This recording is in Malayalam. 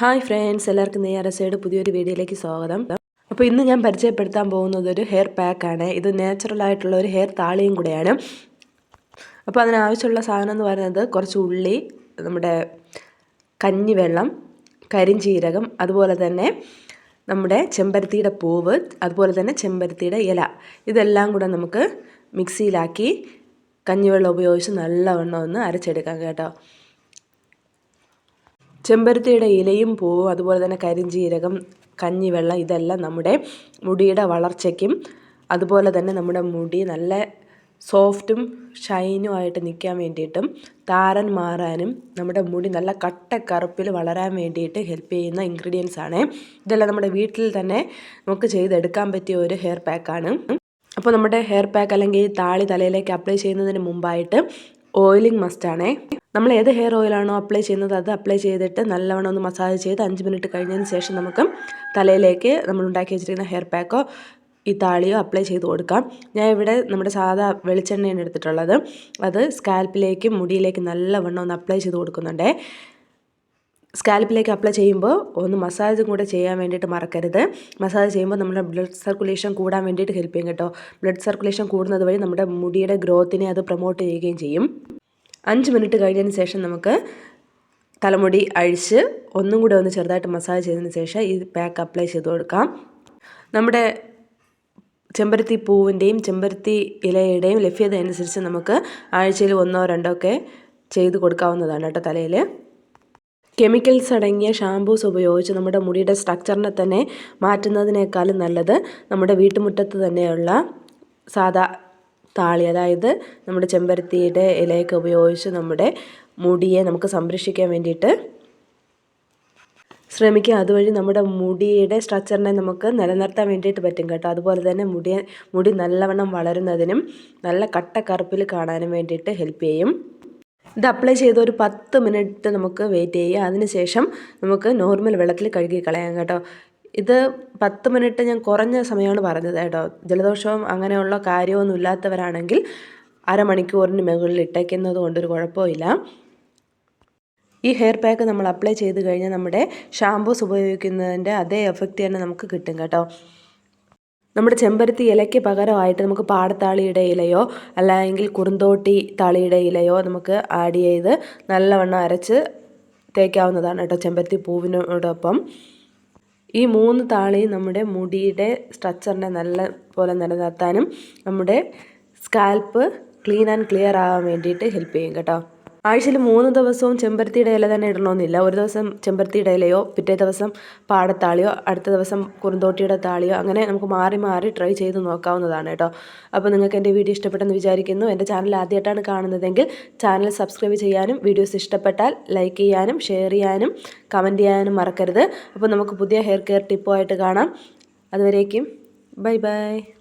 ഹായ് ഫ്രണ്ട്സ് എല്ലാവർക്കും നെയ്യാറസയുടെ പുതിയൊരു വീഡിയോയിലേക്ക് സ്വാഗതം. അപ്പോൾ ഇന്ന് ഞാൻ പരിചയപ്പെടുത്താൻ പോകുന്നത് ഒരു ഹെയർ പാക്കാണ് ഇത് നാച്ചുറൽ ആയിട്ടുള്ള ഒരു ഹെയർ താളിയും കൂടെയാണ്. അപ്പോൾ അതിനാവശ്യമുള്ള സാധനം എന്ന് പറയുന്നത് കുറച്ച് ഉള്ളി നമ്മുടെ കഞ്ഞിവെള്ളം കരിഞ്ചീരകം അതുപോലെ തന്നെ നമ്മുടെ ചെമ്പരത്തിയുടെ പൂവ് അതുപോലെ തന്നെ ചെമ്പരത്തിയുടെ ഇല. ഇതെല്ലാം കൂടെ നമുക്ക് മിക്സിയിലാക്കി കഞ്ഞിവെള്ളം ഉപയോഗിച്ച് നല്ലവണ്ണം ഒന്ന് അരച്ചെടുക്കാം കേട്ടോ. ചെമ്പരത്തിയുടെ ഇലയും പൂവും അതുപോലെ തന്നെ കരിഞ്ജീരകം കഞ്ഞിവെള്ളം ഇതെല്ലാം നമ്മുടെ മുടിയുടെ വളർച്ചയ്ക്കും അതുപോലെ തന്നെ നമ്മുടെ മുടി നല്ല സോഫ്റ്റും ഷൈനും ആയിട്ട് നിൽക്കാൻ വേണ്ടിയിട്ടും താരൻ മാറാനും നമ്മുടെ മുടി നല്ല കട്ട കറുപ്പിൽ വളരാൻ വേണ്ടിയിട്ട് ഹെൽപ്പ് ചെയ്യുന്ന ഇൻഗ്രീഡിയൻസ് ആണ്. ഇതെല്ലാം നമ്മുടെ വീട്ടിൽ തന്നെ നമുക്ക് ചെയ്തെടുക്കാൻ പറ്റിയ ഒരു ഹെയർ പാക്കാണ്. അപ്പോൾ നമ്മുടെ ഹെയർ പാക്ക് അല്ലെങ്കിൽ താളി തലയിലേക്ക് അപ്ലൈ ചെയ്യുന്നതിന് മുമ്പായിട്ട് ഓയിലിംഗ് മസ്റ്റാണേ. നമ്മൾ ഏത് ഹെയർ ഓയിലാണോ അപ്ലൈ ചെയ്യുന്നത് അത് അപ്ലൈ ചെയ്തിട്ട് നല്ലവണ്ണം ഒന്ന് മസാജ് ചെയ്ത് അഞ്ച് മിനിറ്റ് കഴിഞ്ഞതിന് ശേഷം നമുക്ക് തലയിലേക്ക് നമ്മൾ ഉണ്ടാക്കി വെച്ചിരിക്കുന്ന ഹെയർ പാക്കോ ഈ താളിയോ അപ്ലൈ ചെയ്ത് കൊടുക്കാം. ഞാൻ ഇവിടെ നമ്മുടെ സാധാ വെളിച്ചെണ്ണയാണ് എടുത്തിട്ടുള്ളത്. അത് സ്കാൽപ്പിലേക്കും മുടിയിലേക്കും നല്ലവണ്ണം ഒന്ന് അപ്ലൈ ചെയ്ത് കൊടുക്കുന്നുണ്ട്. സ്കാൽപ്പിലേക്ക് അപ്ലൈ ചെയ്യുമ്പോൾ ഒന്ന് മസാജും കൂടെ ചെയ്യാൻ വേണ്ടിയിട്ട് മറക്കരുത്. മസാജ് ചെയ്യുമ്പോൾ നമ്മുടെ ബ്ലഡ് സർക്കുലേഷൻ കൂടാൻ വേണ്ടിയിട്ട് ഹെൽപ്പ് ചെയ്യും കേട്ടോ. ബ്ലഡ് സർക്കുലേഷൻ കൂടുന്നത് വഴി നമ്മുടെ മുടിയുടെ ഗ്രോത്തിനെ അത് പ്രൊമോട്ട് ചെയ്യുകയും ചെയ്യും. അഞ്ച് മിനിറ്റ് കഴിഞ്ഞതിന് ശേഷം നമുക്ക് തലമുടി അഴിച്ച് ഒന്നും കൂടെ ഒന്ന് ചെറുതായിട്ട് മസാജ് ചെയ്തതിന് ശേഷം ഈ പാക്ക് അപ്ലൈ ചെയ്ത് കൊടുക്കാം. നമ്മുടെ ചെമ്പരത്തി പൂവിന്റെയും ചെമ്പരത്തി ഇലയുടെയും ലഭ്യത അനുസരിച്ച് നമുക്ക് ആഴ്ചയിൽ ഒന്നോ രണ്ടോ ഒക്കെ ചെയ്ത് കൊടുക്കാവുന്നതാണ് കേട്ടോ തലയിൽ. കെമിക്കൽസ് അടങ്ങിയ ഷാമ്പൂസ് ഉപയോഗിച്ച് നമ്മുടെ മുടിയുടെ സ്ട്രക്ചറിനെ തന്നെ മാറ്റുന്നതിനേക്കാളും നല്ലത് നമ്മുടെ വീട്ടുമുറ്റത്ത് തന്നെയുള്ള സാധാ താളി അതായത് നമ്മുടെ ചെമ്പരത്തിയുടെ ഇലയൊക്കെ ഉപയോഗിച്ച് നമ്മുടെ മുടിയെ നമുക്ക് സംരക്ഷിക്കാൻ വേണ്ടിയിട്ട് ശ്രമിക്കുക. അതുവഴി നമ്മുടെ മുടിയുടെ സ്ട്രക്ചറിനെ നമുക്ക് നിലനിർത്താൻ വേണ്ടിയിട്ട് പറ്റും കേട്ടോ. അതുപോലെ തന്നെ മുടിയെ മുടി നല്ലവണ്ണം വളരുന്നതിനും നല്ല കട്ട കറുപ്പിൽ കാണാനും വേണ്ടിയിട്ട് ഹെൽപ്പ് ചെയ്യും. ഇത് അപ്ലൈ ചെയ്ത് ഒരു പത്ത് മിനിറ്റ് നമുക്ക് വെയിറ്റ് ചെയ്യുക. അതിനുശേഷം നമുക്ക് നോർമൽ വെള്ളത്തിൽ കഴുകി കളയാം കേട്ടോ. ഇത് പത്ത് മിനിറ്റ് ഞാൻ കുറഞ്ഞ സമയമാണ് പറഞ്ഞത് കേട്ടോ. ജലദോഷവും അങ്ങനെയുള്ള കാര്യമൊന്നും ഇല്ലാത്തവരാണെങ്കിൽ അരമണിക്കൂറിന് മുകളിൽ ഇട്ടേക്കുന്നത് കൊണ്ടൊരു കുഴപ്പമില്ല. ഈ ഹെയർ പാക്ക് നമ്മൾ അപ്ലൈ ചെയ്ത് കഴിഞ്ഞാൽ നമ്മുടെ ഷാമ്പൂസ് ഉപയോഗിക്കുന്നതിന്റെ അതേ എഫക്റ്റ് തന്നെ നമുക്ക് കിട്ടും കേട്ടോ. നമ്മുടെ ചെമ്പരത്തി ഇലയ്ക്ക് പകരമായിട്ട് നമുക്ക് പാടത്താളിയുടെ ഇലയോ അല്ലെങ്കിൽ കുറുന്തോട്ടി താളിയുടെ ഇലയോ നമുക്ക് ആഡ് ചെയ്ത് നല്ലവണ്ണം അരച്ച് തേക്കാവുന്നതാണ് കേട്ടോ ചെമ്പരത്തി പൂവിനോടൊപ്പം. ഈ മൂന്ന് താളിയും നമ്മുടെ മുടിയുടെ സ്ട്രക്ചറിനെ നല്ല പോലെ നിലനിർത്താനും നമ്മുടെ സ്കാൽപ്പ് ക്ലീൻ ആൻഡ് ക്ലിയർ ആകാൻ വേണ്ടിയിട്ട് ഹെൽപ്പ് ചെയ്യും കേട്ടോ. ആഴ്ചയിൽ മൂന്ന് ദിവസവും ചെമ്പരത്തിയുടെ ഇല തന്നെ ഇടണമെന്നില്ല. ഒരു ദിവസം ചെമ്പരത്തിയുടെ ഇലയോ പിറ്റേ ദിവസം പാടത്താളിയോ അടുത്ത ദിവസം കുറുന്തോട്ടിയുടെ താളിയോ അങ്ങനെ നമുക്ക് മാറി മാറി ട്രൈ ചെയ്ത് നോക്കാവുന്നതാണ് കേട്ടോ. അപ്പോൾ നിങ്ങൾക്ക് എന്റെ വീഡിയോ ഇഷ്ടപ്പെട്ടെന്ന് വിചാരിക്കുന്നു. എന്റെ ചാനൽ ആദ്യമായിട്ടാണ് കാണുന്നതെങ്കിൽ ചാനൽ സബ്സ്ക്രൈബ് ചെയ്യാനും വീഡിയോസ് ഇഷ്ടപ്പെട്ടാൽ ലൈക്ക് ചെയ്യാനും ഷെയർ ചെയ്യാനും കമന്റ് ചെയ്യാനും മറക്കരുത്. അപ്പോൾ നമുക്ക് പുതിയ ഹെയർ കെയർ ടിപ്പോ ആയിട്ട് കാണാം. അതുവരേക്കും ബൈ ബൈ